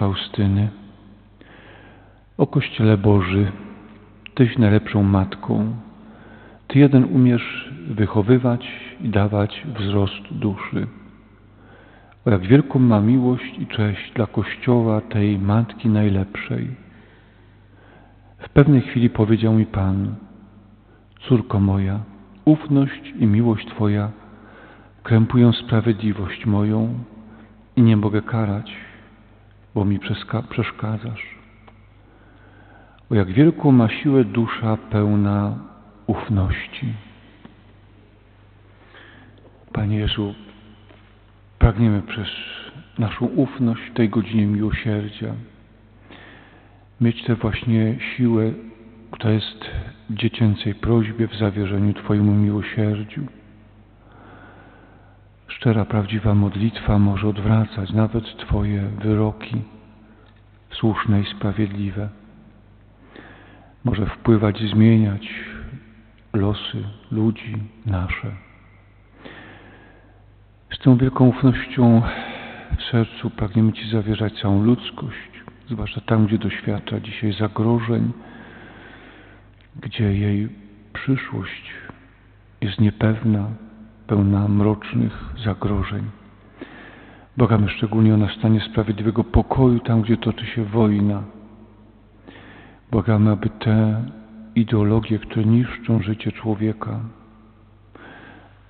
Faustyny O Kościele Boży, Tyś najlepszą Matką. Ty jeden umiesz wychowywać i dawać wzrost duszy. O jak wielką ma miłość i cześć dla Kościoła tej Matki najlepszej. W pewnej chwili powiedział mi Pan, córko moja, ufność i miłość Twoja krępują sprawiedliwość moją i nie mogę karać, bo mi przeszkadzasz. O jak wielką ma siłę dusza pełna ufności. Panie Jezu, pragniemy przez naszą ufność w tej godzinie miłosierdzia mieć tę właśnie siłę, która jest w dziecięcej prośbie, w zawierzeniu Twojemu miłosierdziu. Szczera, prawdziwa modlitwa może odwracać nawet Twoje wyroki słuszne i sprawiedliwe. Może wpływać zmieniać losy ludzi nasze. Z tą wielką ufnością w sercu pragniemy Ci zawierzać całą ludzkość, zwłaszcza tam, gdzie doświadcza dzisiaj zagrożeń, gdzie jej przyszłość jest niepewna, pełna mrocznych zagrożeń. Błagamy szczególnie o nastanie sprawiedliwego pokoju tam, gdzie toczy się wojna. Błagamy, aby te ideologie, które niszczą życie człowieka,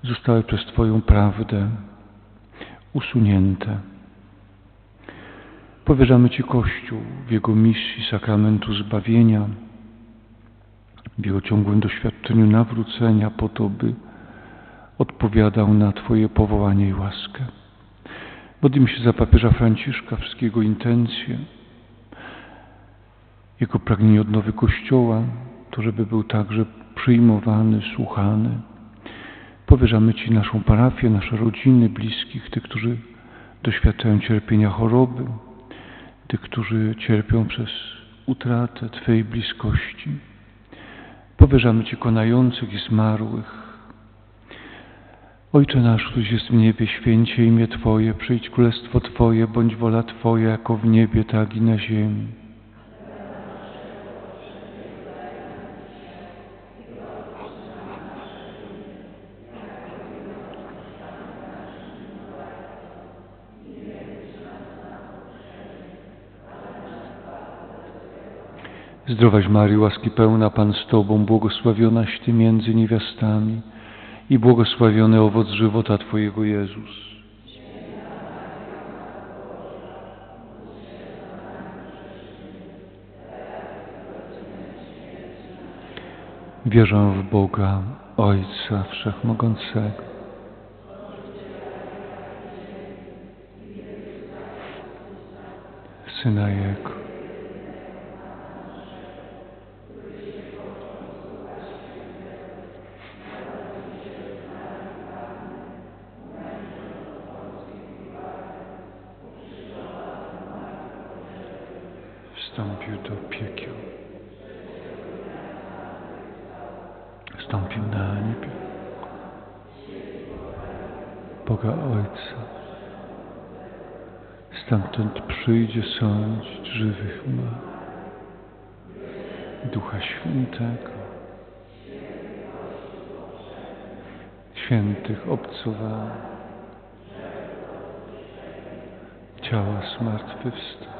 zostały przez Twoją prawdę usunięte. Powierzamy Ci Kościół w jego misji sakramentu zbawienia, w jego ciągłym doświadczeniu nawrócenia po to, by odpowiadał na Twoje powołanie i łaskę. Modlimy się za papieża Franciszka, wszystkiego intencje, jego pragnienie odnowy Kościoła, to żeby był także przyjmowany, słuchany. Powierzamy Ci naszą parafię, nasze rodziny, bliskich, tych, którzy doświadczają cierpienia choroby, tych, którzy cierpią przez utratę Twojej bliskości. Powierzamy Ci konających i zmarłych. Ojcze nasz, któryś jest w niebie, święcie imię Twoje, przyjdź królestwo Twoje, bądź wola Twoja, jako w niebie, tak i na ziemi. Zdrowaś Maryjo, łaski pełna Pan z Tobą, błogosławionaś Ty między niewiastami i błogosławiony owoc żywota Twojego Jezus. Wierzę w Boga, Ojca Wszechmogącego, Syna Jego, wstąpił do piekieł. Wstąpił na niebie. Boga Ojca. Stamtąd przyjdzie sądzić żywych ma. Ducha Świętego. Świętych obcował. Ciała zmartwychwstał.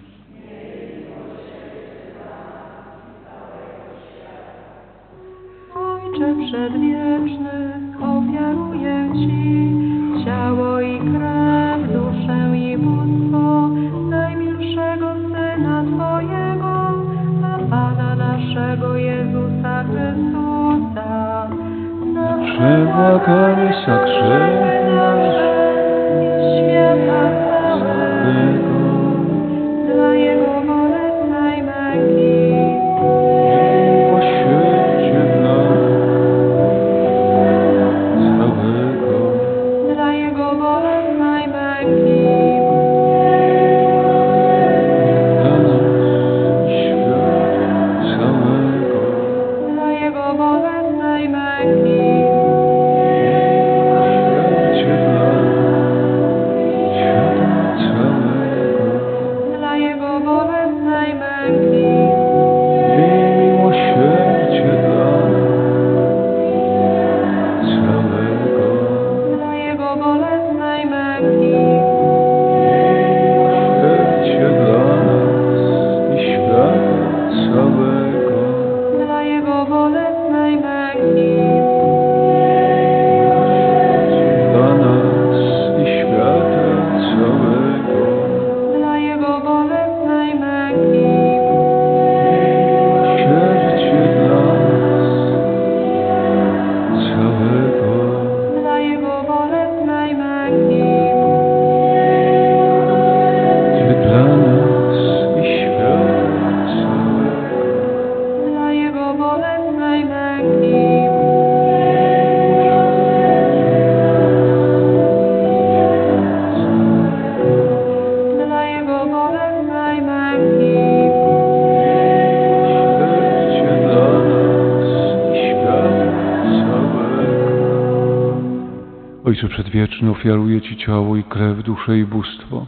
Ojcze Przedwieczny, ofiaruję Ci ciało i krew, duszę i bóstwo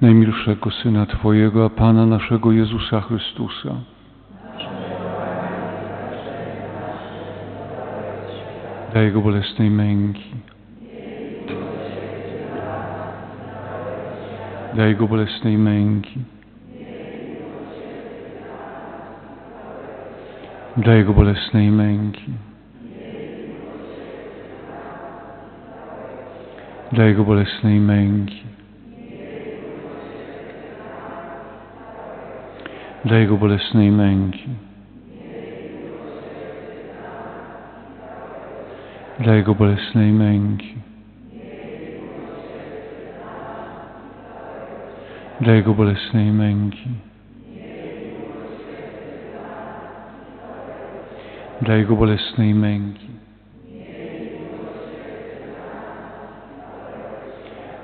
najmilszego Syna Twojego, a Pana naszego Jezusa Chrystusa. Daj Jego bolesnej męki. Daj Jego bolesnej męki. Daj Jego bolesnej męki. Dajgo bolesnej męki. Dla Jego bolesnej męki. Dla Jego bolesnej męki. Dla Jego bolesnej męki. Dla Jego bolesnej męki.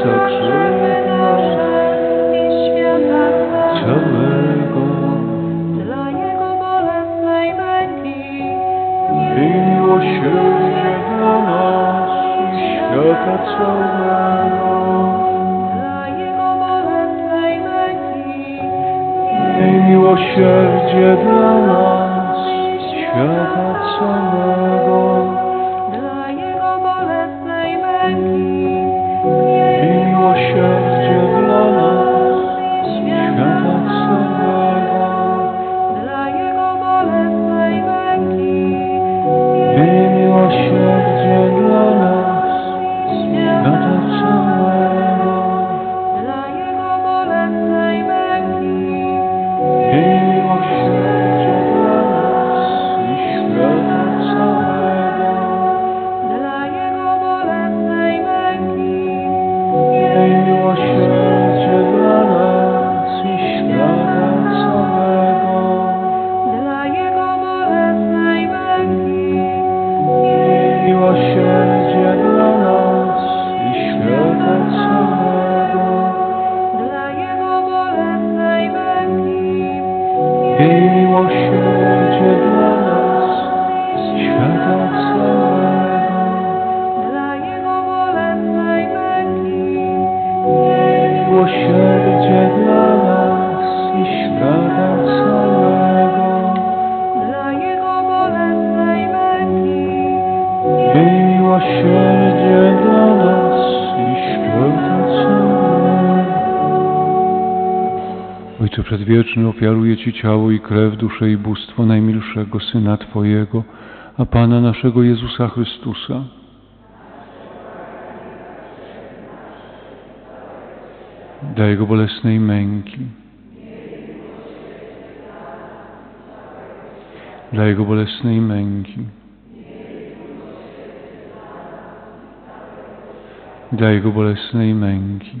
so true. Ojcze Przedwieczny, ofiaruję Ci ciało i krew, duszę i bóstwo najmilszego Syna Twojego, a Pana naszego Jezusa Chrystusa, dla Jego bolesnej męki, dla Jego bolesnej męki, dla Jego bolesnej męki,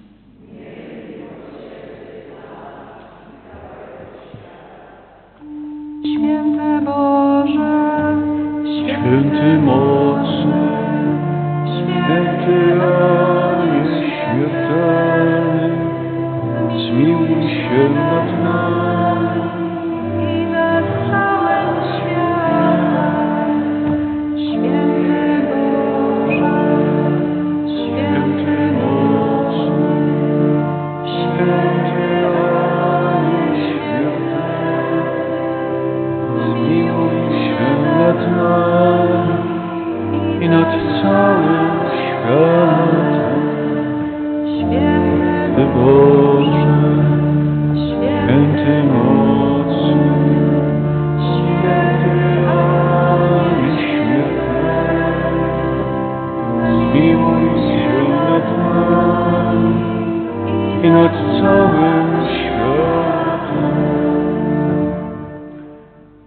I nad całym światem.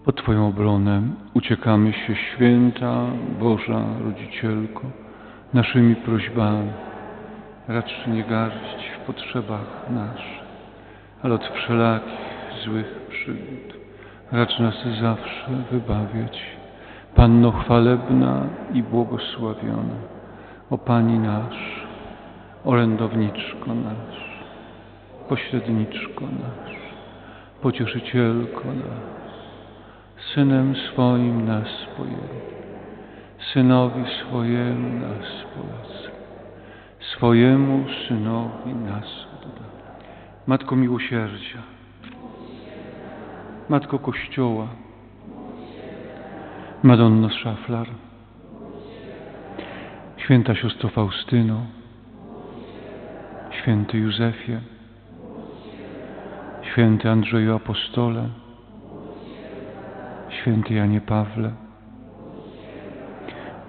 Pod Twoją obronę uciekamy się, święta Boża Rodzicielko, naszymi prośbami. Racz nie garść w potrzebach naszych, ale od wszelakich złych przygód. Racz nas zawsze wybawiać. Panno chwalebna i błogosławiona, o Pani nasz, orędowniczko nasz, pośredniczko nasz, pocieszycielko nasz, Synem swoim nas pojęli, Synowi swojemu nas polecę, swojemu Synowi nas odda. Matko miłosierdzia, Matko Kościoła, Madonno Szaflar, Święta Siostro Faustyno, Święty Józefie, Święty Andrzeju Apostole, Święty Janie Pawle,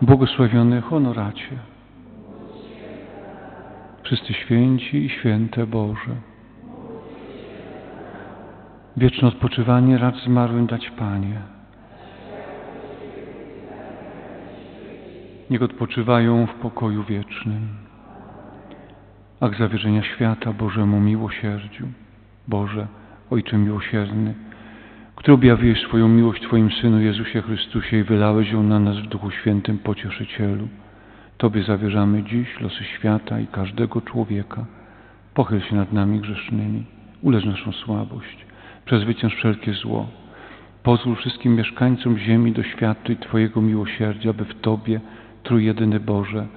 błogosławiony honoracie, wszyscy święci i święte Boże. Wieczne odpoczywanie racz zmarłym dać Panie. Niech odpoczywają w pokoju wiecznym. Akt zawierzenia świata Bożemu miłosierdziu. Boże, Ojcze miłosierny, który objawiłeś swoją miłość Twoim Synu Jezusie Chrystusie i wylałeś ją na nas w Duchu Świętym Pocieszycielu. Tobie zawierzamy dziś losy świata i każdego człowieka. Pochyl się nad nami grzesznymi, ulecz naszą słabość, przezwycięż wszelkie zło. Pozwól wszystkim mieszkańcom ziemi doświadczyć Twojego miłosierdzia, by w Tobie, Trójjedyny Boże,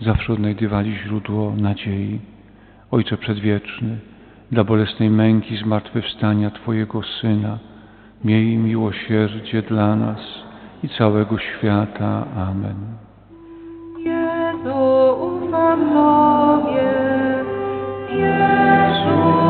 zawsze odnajdywali źródło nadziei. Ojcze Przedwieczny, dla bolesnej męki zmartwychwstania Twojego Syna, miej miłosierdzie dla nas i całego świata. Amen. Jezu, ufam Tobie. Jezu,